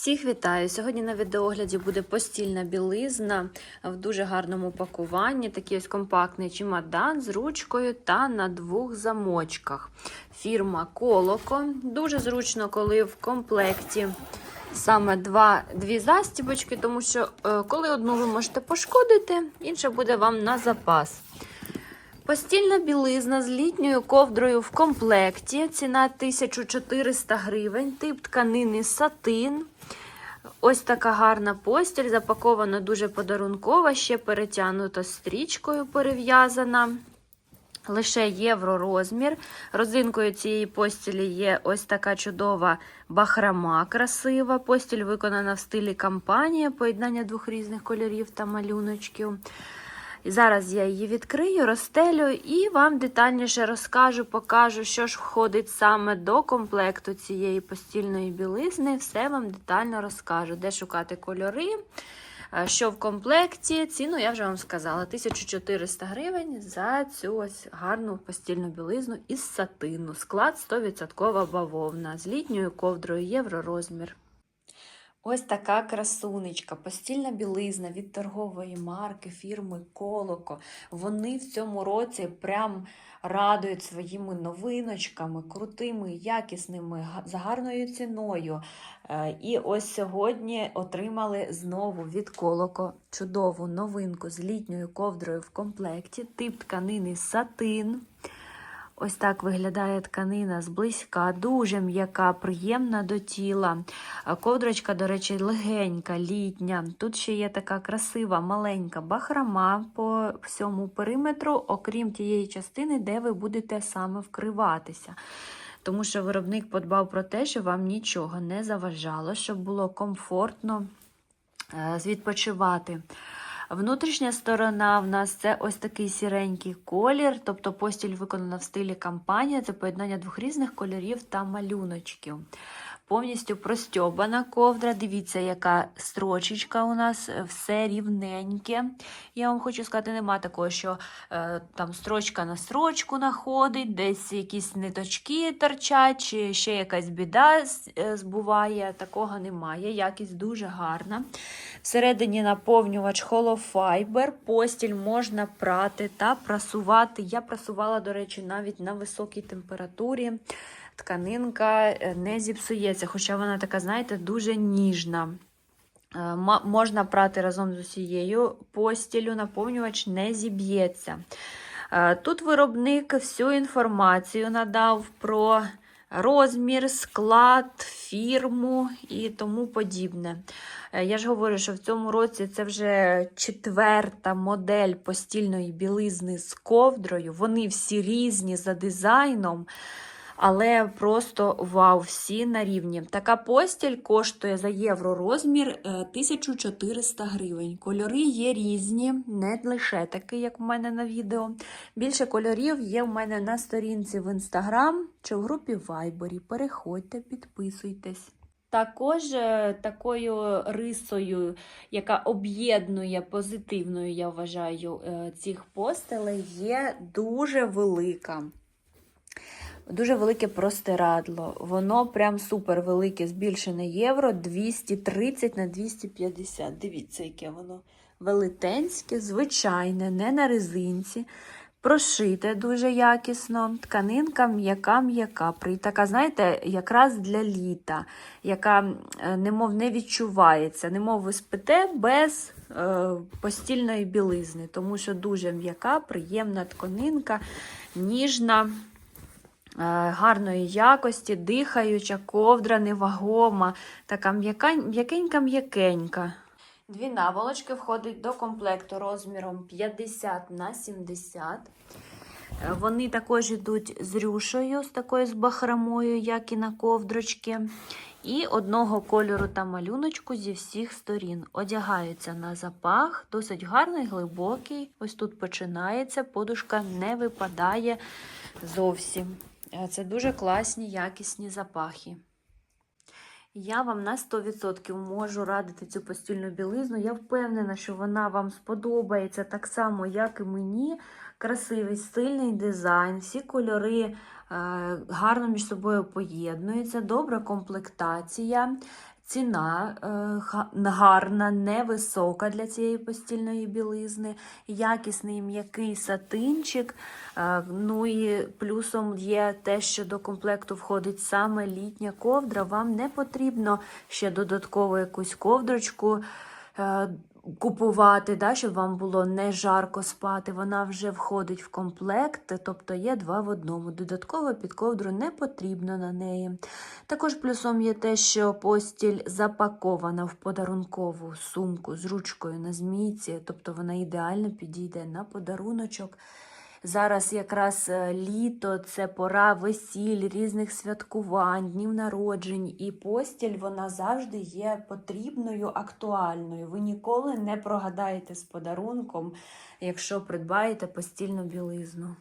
Всіх вітаю! Сьогодні на відеогляді буде постільна білизна в дуже гарному пакуванні. Такий ось компактний чемодан з ручкою та на двох замочках. Фірма Колоко. Дуже зручно, коли в комплекті саме два, дві застібочки, тому що е, коли одну ви можете пошкодити, інша буде вам на запас. Постільна білизна з літньою ковдрою в комплекті. Ціна 1400 гривень, тип тканини сатин. Ось така гарна постіль, запакована дуже подарункова, ще перетягнута стрічкою перев'язана. Лише євро розмір. Родзинкою цієї постілі є ось така чудова бахрама красива. Постіль виконана в стилі кампанія, поєднання двох різних кольорів та малюночків. Зараз я її відкрию, розстелю і вам детальніше розкажу, покажу, що ж входить саме до комплекту цієї постільної білизни. Все вам детально розкажу, де шукати кольори, е, що в комплекті. Ціну я вже вам сказала: 1400 гривень за цю ось гарну постільну білизну із сатину. Склад 100% бавовна з літньою ковдрою євророзмір. Ось така красунечка, постільна білизна від торгової марки фірми Колоко. Вони в цьому році прям радують своїми новиночками, крутими, якісними, за гарною ціною. Е, І ось сьогодні отримали знову від Колоко чудову новинку з літньою ковдрою в комплекті, тип тканини сатин. Ось так виглядає тканина зблизька, дуже м'яка, приємна до тіла. Ковдрочка, до речі, легенька, літня. Тут ще є така красива маленька бахрама по всьому периметру, окрім тієї частини, де ви будете саме вкриватися. Тому що виробник подбав про те, щоб вам нічого не заважало, щоб було комфортно е, відпочивати. Внутрішня сторона в нас це ось такий сіренький колір, тобто постіль виконана в стилі кампанія, це поєднання двох різних кольорів та малюночків. Повністю простьобана ковдра. Дивіться, яка строчечка у нас, е, все рівненьке. Я вам хочу сказати, нема такого, що е, там строчка на строчку находить, десь якісь ниточки торчать, чи ще якась біда е, збуває. Такого немає. Якість дуже гарна. Всередині наповнювач холофайбер, постіль можна прати та прасувати. Я прасувала, до речі, навіть на високій температурі. Тканинка е, не зіпсується, хоча вона така, знаєте, дуже ніжна. Е, Можна прати разом з усією постілю, наповнювач не зіб'ється. Е, Тут виробник всю інформацію надав про розмір, склад, фірму і тому подібне. Я ж говорю, що в цьому році це вже четверта модель постільної білизни з ковдрою. Вони всі різні за дизайном. Але просто вау, всі на рівні. Така постіль коштує за євро розмір е, 1400 гривень. Кольори є різні, не лише такі, як в мене на відео. Більше кольорів є в мене на сторінці в інстаграм чи в групі Вайбері. Переходьте, підписуйтесь. Також е, такою рисою, яка об'єднує позитивною, я вважаю, е, цих постелей, є дуже велика. Дуже велике простирадло. Воно прям супер велике, збільшене євро 230 на 250. Дивіться, яке воно велетенське, звичайне, не на резинці. Прошите дуже якісно, тканинка м'яка-м'яка. Така, знаєте, якраз для літа, яка е, немов не відчувається, немов ви спите без е, постільної білизни, тому що дуже м'яка, приємна тканинка, ніжна. Е, Гарної якості, дихаюча, ковдра невагома, така м'якенька-м'якенька. Дві наволочки входять до комплекту розміром 50 на 70. Е, Вони також йдуть з рюшею, з такою з бахромою, як і на ковдрочки. І одного кольору та малюночку зі всіх сторін. Одягаються на запах, досить гарний, глибокий. Ось тут починається, подушка не випадає зовсім. Е, Це дуже класні, якісні запахи. Я вам на 100% можу радити цю постільну білизну. Я впевнена, що вона вам сподобається так само, як і мені. Красивий, стильний дизайн, всі кольори е, гарно між собою поєднуються, добра комплектація. Ціна е, гарна, невисока для цієї постільної білизни, якісний м'який сатинчик. Е, Ну і плюсом є те, що до комплекту входить саме літня ковдра. Вам не потрібно ще додатково якусь ковдрочку е, купувати, да, щоб вам було не жарко спати. Вона вже входить в комплект, тобто є два в одному. Додатково під ковдру не потрібно на неї. Також плюсом є те, що постіль запакована в подарункову сумку з ручкою на змійці, тобто вона ідеально підійде на подаруночок. Зараз якраз е, літо, це пора весіль, різних святкувань, днів народжень, і постіль вона завжди є потрібною, актуальною. Ви ніколи не прогадаєте з подарунком, якщо придбаєте постільну білизну.